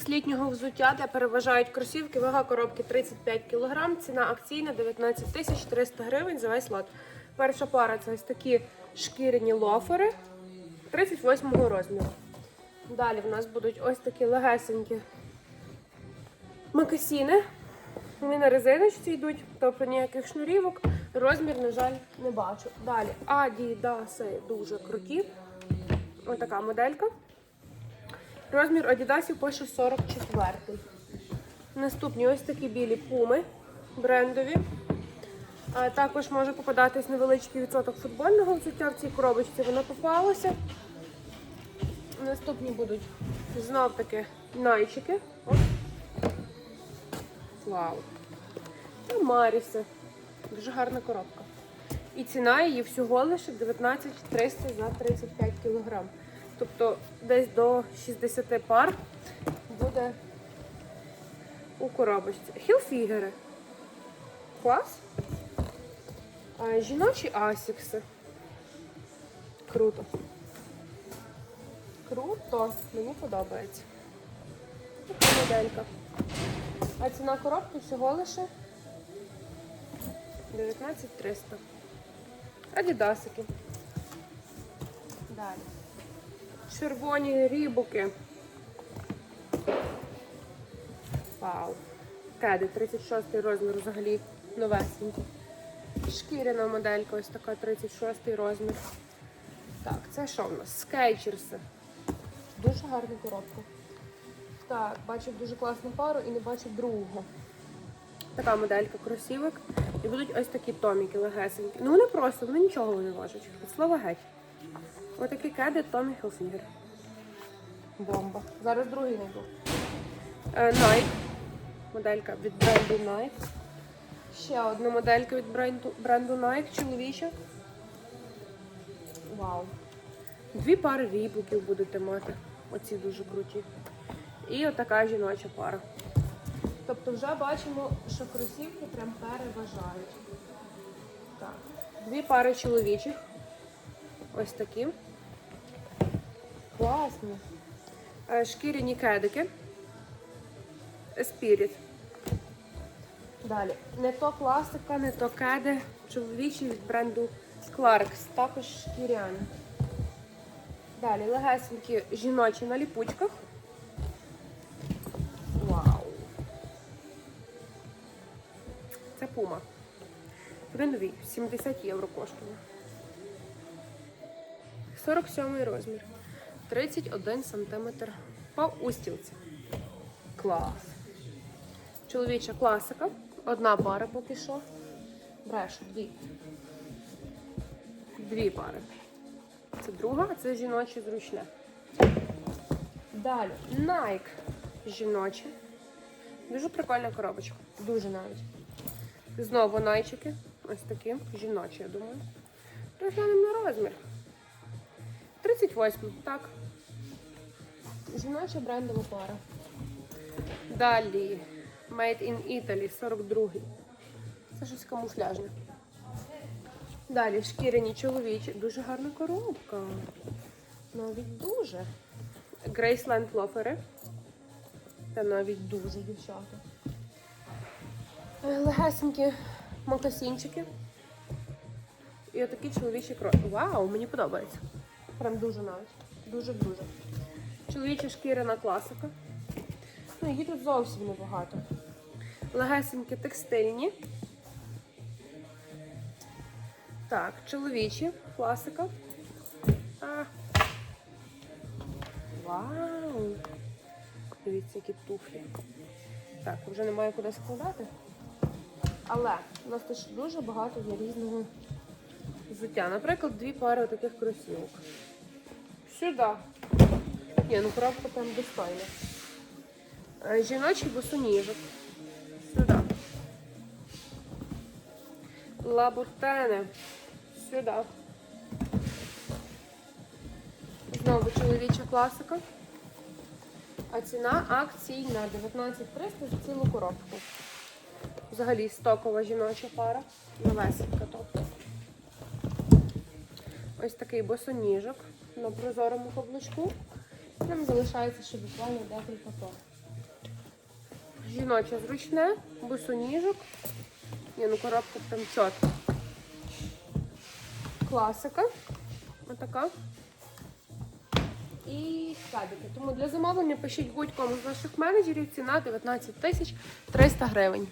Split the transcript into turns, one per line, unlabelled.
З літнього взуття, де переважають кросівки, вага коробки 35 кг, ціна акційна 19 тисяч 300 гривень за весь лот. Перша пара це ось такі шкіряні лофери 38 розміру. Далі в нас будуть ось такі легесенькі макасіни. Вони на резиночці йдуть, тобто ніяких шнурівок. Розмір, на жаль, не бачу. Далі Адідаси дуже круті. Ось така моделька. Розмір Адідасів пише 44. Наступні ось такі білі пуми брендові. А також може попадатись невеличкий відсоток футбольного взуття в цій коробочці. Воно попалося. Наступні будуть знов таки найчики. От. Вау. Та Маріси. Дуже гарна коробка. І ціна її всього лише 19 300 за 35 кг. Тобто десь до 60 пар буде у коробочці. Хілфігери. Клас. А, жіночі асікси. Круто. Круто. Мені подобається. Така моделька. А ціна коробки всього лише 19 300. Адідасики. Далі. Червоні рібуки. Вау. Кеди, 36-й розмір взагалі новесенький. Шкіряна моделька, ось така 36-й розмір. Так, це що в нас? Скейчерси. Дуже гарна коробка. Так, бачив дуже класну пару і не бачив другого. Така моделька кросівок. І будуть ось такі томіки легесенькі. Ну вони просто, вони нічого не важать. Від слова геть. Ось такі кеди Томі Хілфігер. Бомба. Зараз другий знайду. Е, Nike. Моделька від бренду Nike. Ще одна моделька від бренду, бренду Nike, чоловіча. Вау. Дві пари рібуків будете мати. Оці дуже круті. І отака жіноча пара. Тобто вже бачимо, що кросівки прям переважають. Так. Дві пари чоловічих. Ось такі. Класні. Е, Шкіряні кедики. Спіріт. Далі. Не то класика, не то кеди. Чоловічі від бренду Clarks. Також шкіряні. Далі легесенькі жіночі на ліпучках. Вау. Це пума. Нові, 70 євро коштує. 47 розмір. 31 сантиметр по устілці. Клас. Чоловіча класика. Одна пара поки що. Брешу, дві. Дві пари. Це друга, а це жіноче зручне. Далі. Nike жіноче. Дуже прикольна коробочка. Дуже навіть. Знову найчики. Ось такі. Жіночі, я думаю. Розглянемо на розмір. 38, так. Жіноча брендова пара. Далі. Made in Italy, 42. Це щось камуфляжне. Далі шкіряні чоловічі. Дуже гарна коробка. Навіть дуже. Грейсленд лофери. Та навіть дуже, дівчата. Легесенькі мокасінчики. І отакі чоловічі кроки. Вау, мені подобається. Прям дуже навіть. Дуже-дуже. Чоловіча шкіряна класика. Ну, її тут зовсім небагато. Легесенькі текстильні. Так, чоловічі, класика. А. Вау! Дивіться, які туфлі. Так, вже немає куди складати. Але у нас теж дуже багато є різного взуття. Наприклад, дві пари таких кросівок. Сюди. Ні, ну коробка прям достойна. Е, Жіночий босоніжок. Сюди. Лабуртени. Сюди. Знову чоловіча класика. А ціна акційна 19300 за цілу коробку. Взагалі стокова жіноча пара. Новесенька тобто. Ось такий босоніжок на прозорому каблучку. Нам залишається ще буквально декілька пар. Жіноче зручне, босоніжок. Ні, ну коробка прям чітка. Класика. Отака. І складики. Тому для замовлення пишіть будь-кому з наших менеджерів ціна 19 тисяч 300 гривень.